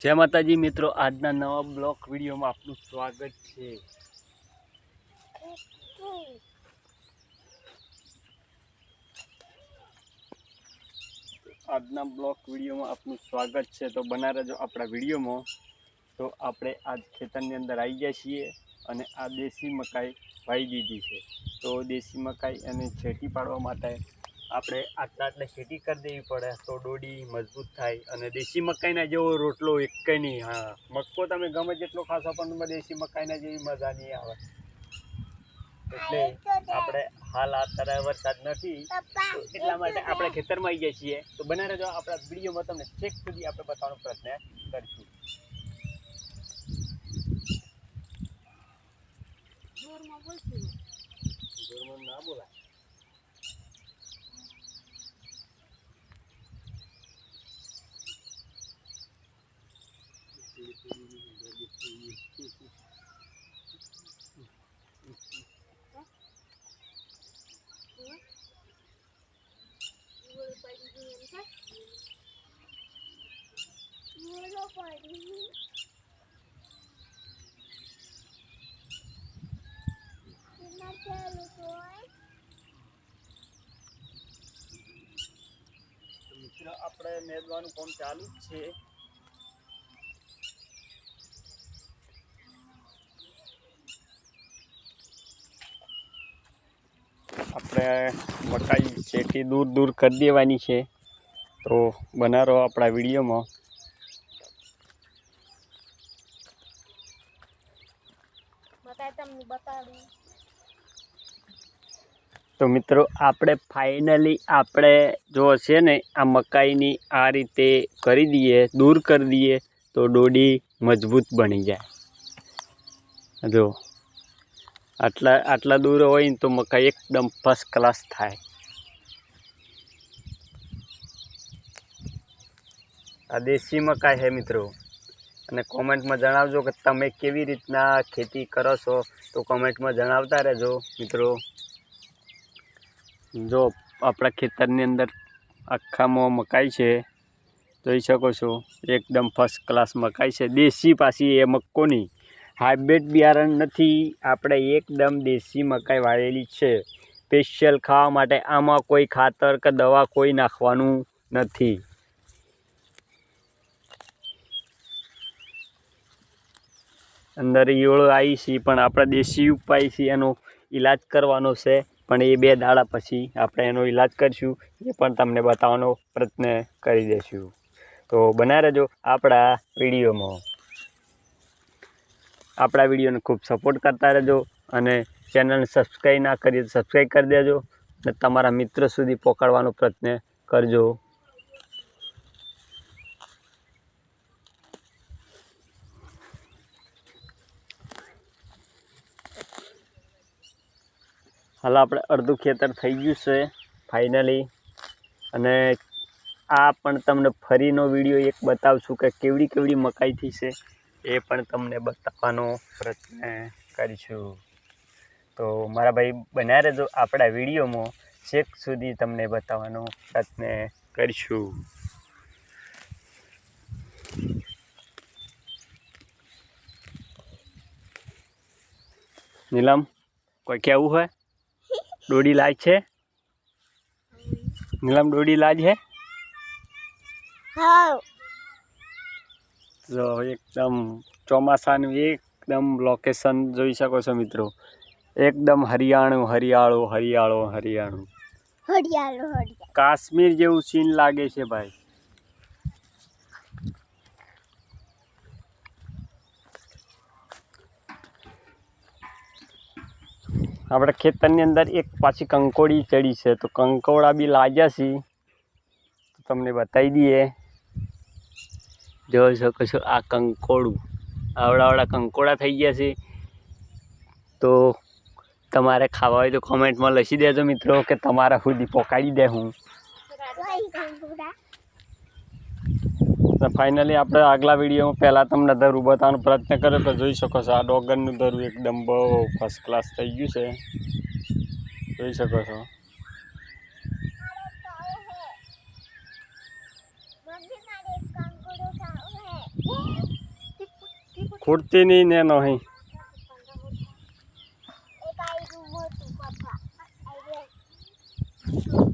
જય માતાજી મિત્રો, આજના નવા બ્લોક વિડીયોમાં આપનું સ્વાગત છે. આજના બ્લોક વિડીયોમાં આપનું સ્વાગત છે. તો બના રહેજો આપણા વિડીયોમાં, તો આપણે આજ ખેતરની અંદર આવી ગયા છીએ અને આ દેશી મકાઈ વાવી દીધી છે. તો દેશી મકાઈ અને છેટી પાડવા માટે આપણે આટલા આટલે ખેતી કરી દેવી પડે તો ડોડી મજબૂત થાય અને દેશી મકાઈના જેવો રોટલો એક નહીં હા. મક્કો તમે ગમે જેટલો ખાશો પણ દેશી મકાઈના જેવી મજા નહીં આવે. એટલે આપણે હાલ અત્યારે વરસાદ નથી એટલા માટે આપણે ખેતરમાં આવી ગયા છીએ. તો બનાવે રહેજો આપણા વિડીયોમાં તમને છેક સુધી આપણે બતાવવાનો પ્રયત્ન કરીશું. જોરમાં ના બોલાય. આપણે મેળવાનું કામ ચાલુ જ છે. આપણે મકાઈ ચેટી દૂર દૂર કરી દેવાની છે. તો બનારો આપણા વિડીયોમાં. તો મિત્રો આપણે ફાઇનલી આપણે જો છે ને આ મકાઈની આ રીતે કરી દઈએ દૂર કરી દઈએ તો ડોડી મજબૂત બની જાય. જો. આટલા આટલા દૂર હોય ને તો મકાઈ એકદમ ફર્સ્ટ ક્લાસ થાય. આ દેશી મકાઈ છે મિત્રો. અને કોમેન્ટમાં જણાવજો કે તમે કેવી રીતના ખેતી કરો છો, તો કોમેન્ટમાં જણાવતા રહેજો મિત્રો. જો આપણા ખેતરની અંદર આખામાં મકાઈ છે, જોઈ શકો છો, એકદમ ફર્સ્ટ ક્લાસ મકાઈ છે. દેશી પાછી એ મક્કોની. હાઇબ્રિડ બિયારણ નથી. આપણે એકદમ દેશી મકાઈ વાવેલી છે. સ્પેશિયલ ખાવા માટે આમાં કોઈ ખાતર કે દવા કોઈ નાખવાનું નથી. અંદર ઈયળો આવી છે, પણ આપણે દેશી ઉપાય છે, એનો ઈલાજ કરવાનો છે. પણ એ બે દાડા પછી આપણે એનો ઈલાજ કરીશું. એ પણ તમને બતાવવાનો પ્રયત્ન કરી દઈશું. તો બના રહેજો આપણા વિડીયોમાં. આપણા વિડીયોને ખૂબ સપોર્ટ કરતા રહેજો અને ચેનલને સબસ્ક્રાઈબ ના કરીએ તો સબસ્ક્રાઈબ કરી દેજો અને તમારા મિત્ર સુધી પહોંચાડવાનો પ્રયત્ન કરજો. હાલ આપણે અડધું ખેતર થઈ ગયું છે ફાઇનલી અને આ પણ તમને ફરીનો વીડિયો એક બતાવશું કે કેવડી કેવડી મકાઈ થઈ છે. એ પણ તમને બતાવવાનો પ્રયત્ન કરીશું. તો મારા ભાઈ બનાવી રહેજો આપણા વિડીયોમાં છેક સુધી તમને બતાવવાનો પ્રયત્ન કરીશું. નીલમ કોઈ કહેવું હોય દોડી લાજ છે? નીલમ દોડી લાજ છે હા. તો એકદમ ચોમાસાનું એકદમ લોકેશન જોઈ શકો છો મિત્રો. એકદમ હરિયાણું હરિયાળું હરિયાળો હરિયાળું હરિયાળો હરિયાળો. કાશ્મીર જેવું સીન લાગે છે ભાઈ. આપણે ખેતરની અંદર એક પાછી કંકોડી ચડી છે. તો કંકોડા બી લાગ્યા છે. તો તમને બતાવી દઈએ. જોઈ શકો છો આ કંકોડું. આવડાવડા કંકોડા થઈ ગયા છે. તો તમારે ખાવા હોય તો કોમેન્ટમાં લખી દેજો મિત્રો કે તમારા સુધી પહોંચાડી દે હું. ફાઇનલી આપણે આગલા વિડીયોમાં પહેલાં તમને દરું બતાવવાનો પ્રયત્ન કર્યો તો જોઈ શકો છો આ ડોગરનું દરું એકદમ બહુ ફર્સ્ટ ક્લાસ થઈ ગયું છે. જોઈ શકો છો મમ્મી મારે એક કંકુડો ખાવું હે ખૂટતી ને નહીં Thank એક